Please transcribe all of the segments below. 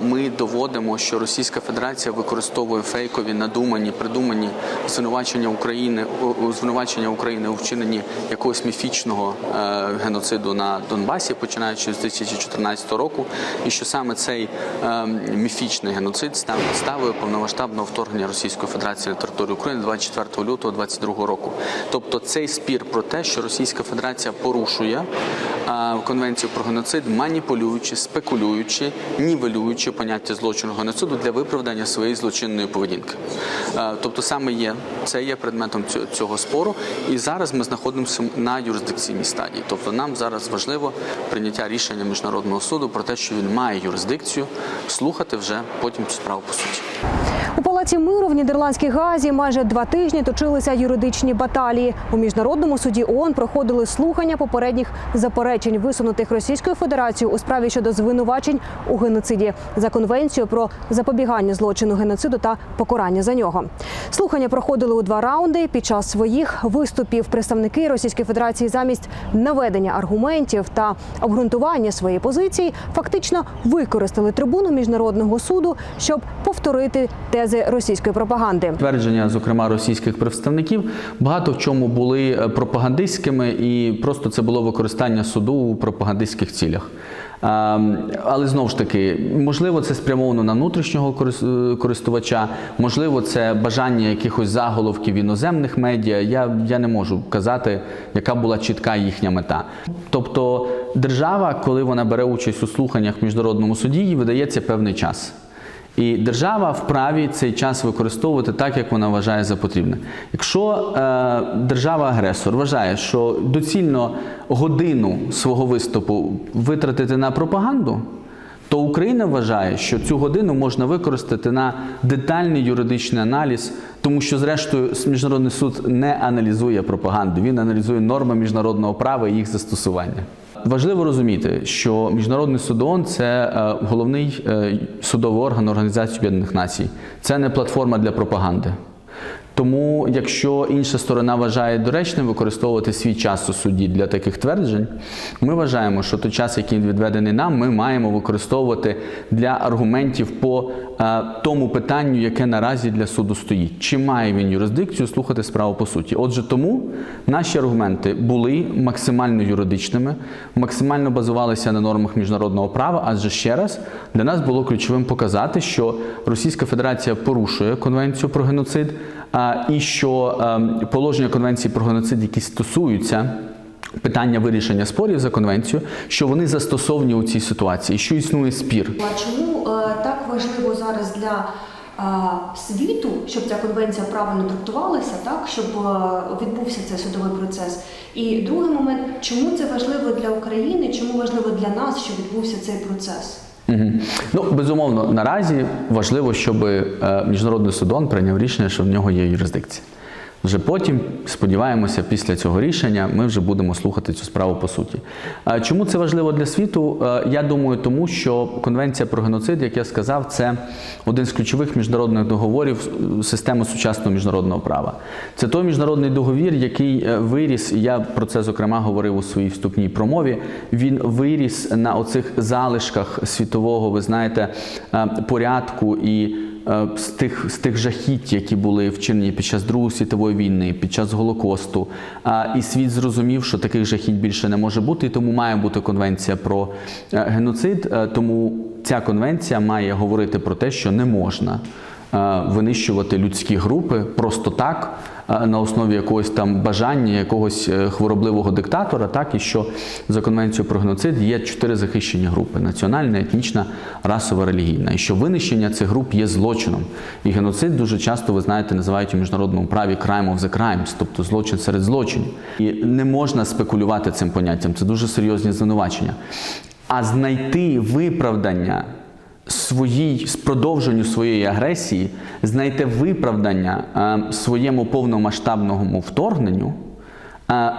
ми доводимо, що Російська Федерація використовує фейкові, надумані, придумані звинувачення України, звинувачення України у вчиненні якогось міфічного е, геноциду на Донбасі, починаючи з 2014 року, і що саме цей е, міфічний геноцид став підставою повномасштабного вторгнення Російської Федерації на територію України 24 лютого 2022 року. Тобто цей спір про те, що Російська Федерація порушує е, конвенцію про геноцид, маніпулюючи, спекулюючи, нівелюючи поняття злочину геноциду для виправдання своєї злочинної поведінки. Е, Тобто саме є це є предметом цього спору, і зараз ми знаходимося на юрисдикційній стадії. Тобто нам зараз важливо прийняття рішення міжнародного суду про те, що він має юрисдикцію, слухати вже потім цю справу по суті. У палаці миру в нідерландській газі майже два тижні точилися юридичні баталії. У міжнародному суді ООН проходили слухання попередніх заперечень, висунутих Російською Федерацією у справі щодо звинувачень у геноциді за конвенцію про запобігання злочину геноциду та покарання за нього. Слухання проходили у два раунди. Під час своїх виступів представники Російської Федерації замість наведення аргументів та обґрунтування своєї позиції фактично використали трибуну міжнародного суду, щоб повторити тези російської пропаганди. Твердження, зокрема російських представників, багато в чому були е, пропагандистськими, і просто це було використання суду у пропагандистських цілях. Ем, Але знову ж таки, можливо, це спрямовано на внутрішнього е, користувача, можливо, це бажання якихось заголовків іноземних медіа. Я, я не можу казати, яка була чітка їхня мета. Тобто, держава, коли вона бере участь у слуханнях в міжнародному суді, їй видається певний час. І держава вправі цей час використовувати так, як вона вважає за потрібне. Якщо е, держава-агресор вважає, що доцільно годину свого виступу витратити на пропаганду, то Україна вважає, що цю годину можна використати на детальний юридичний аналіз, тому що, зрештою, міжнародний суд не аналізує пропаганду, він аналізує норми міжнародного права і їх застосування. Важливо розуміти, що міжнародний судон – це е, головний е, судовий орган Організації Об'єднаних Націй. Це не платформа для пропаганди. Тому, якщо інша сторона вважає доречним використовувати свій час у суді для таких тверджень, ми вважаємо, що той час, який відведений нам, ми маємо використовувати для аргументів по е, тому питанню, яке наразі для суду стоїть. Чи має він юрисдикцію слухати справу по суті? Отже, тому наші аргументи були максимально юридичними, максимально базувалися на нормах міжнародного права. Адже ще раз для нас було ключовим показати, що Російська Федерація порушує конвенцію про геноцид. І що ем, положення конвенції про геноцид, які стосуються питання вирішення спорів за конвенцію, що вони застосовні у цій ситуації, що існує спір. А чому е, так важливо зараз для е, світу, щоб ця конвенція правильно трактувалася, так щоб е, відбувся цей судовий процес? І другий момент, чому це важливо для України, чому важливо для нас, щоб відбувся цей процес? Мгм. Ну, безумовно, наразі важливо, щоб е, міжнародний судон прийняв рішення, що в нього є юрисдикція. Вже потім, сподіваємося, після цього рішення ми вже будемо слухати цю справу по суті. Чому це важливо для світу? Е, Я думаю, тому що Конвенція про геноцид, як я сказав, це один з ключових міжнародних договорів е, системи сучасного міжнародного права. Це той міжнародний договір, який е, виріс, і я про це зокрема говорив у своїй вступній промові. Він виріс на оцих залишках світового, ви знаєте, порядку і з тих, з тих жахіть, які були вчинені під час Другої світової війни, під час Голокосту. І світ зрозумів, що таких жахіть більше не може бути, і тому має бути конвенція про е, геноцид. Е, Тому ця конвенція має говорити про те, що не можна е, винищувати людські групи просто так. е, На основі якогось там бажання, якогось е, хворобливого диктатора, так і що за конвенцією про геноцид є чотири захищені групи: національна, етнічна, расова, релігійна. І що винищення цих груп є злочином. І геноцид дуже часто, ви знаєте, називають у міжнародному праві crime of the crimes, тобто злочин серед злочинів. І не можна спекулювати цим поняттям. Це дуже серйозні звинувачення. А знайти виправдання своїй продовженню своєї агресії, знайти виправдання е, своєму повномасштабному вторгненню, е,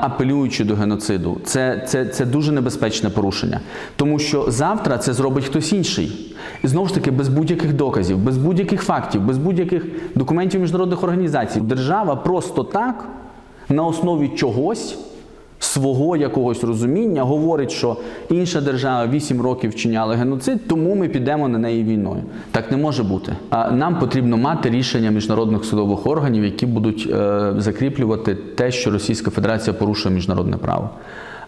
апелюючи до геноциду, це, це, це дуже небезпечне порушення. Тому що завтра це зробить хтось інший. І знову ж таки, без будь-яких доказів, без будь-яких фактів, без будь-яких документів міжнародних організацій. Держава просто так на основі чогось свого якогось розуміння говорить, що інша держава 8 років вчиняла геноцид, тому ми підемо на неї війною. Так не може бути. А нам потрібно мати рішення міжнародних судових органів, які будуть е, закріплювати те, що Російська Федерація порушує міжнародне право.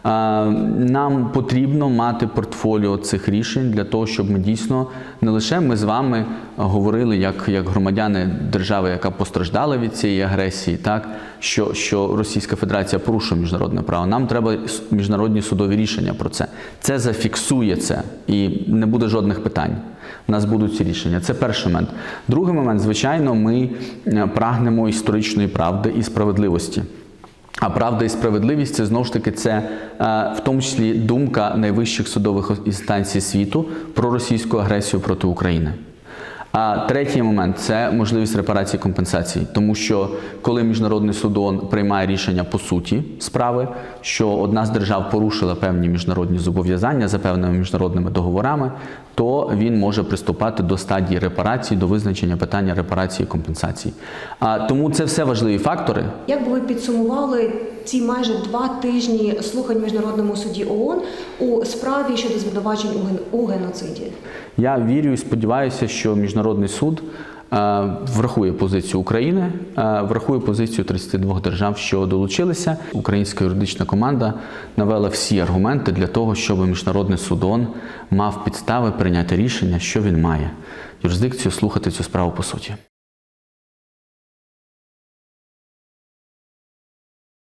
Нам потрібно мати портфоліо цих рішень для того, щоб ми дійсно не лише ми з вами говорили як, як громадяни держави, яка постраждала від цієї агресії, так що, що Російська Федерація порушує міжнародне право. Нам треба міжнародні судові рішення про це. Це зафіксує це і не буде жодних питань. У нас будуть ці рішення. Це перший момент. Другий момент, звичайно, ми е, прагнемо історичної правди і справедливості. А правда і справедливість це знову ж таки це е, в тому числі думка найвищих судових інстанцій світу про російську агресію проти України. А третій момент це можливість репарації компенсацій, тому що коли міжнародний суд ООН приймає рішення по суті справи, що одна з держав порушила певні міжнародні зобов'язання за певними міжнародними договорами, то він може приступати до стадії репарації, до визначення питання репарації і компенсації. А тому це все важливі фактори, Як би ви підсумували ці майже два тижні слухань в міжнародному суді ООН у справі щодо звинувачень у ген- у геноциді? Я вірю і сподіваюся, що міжнародний суд врахує позицію України, е, врахує позицію 32 держав, що долучилися. Українська юридична команда навела всі аргументи для того, щоб міжнародний судон мав підстави прийняти рішення, що він має юрисдикцію слухати цю справу по суті.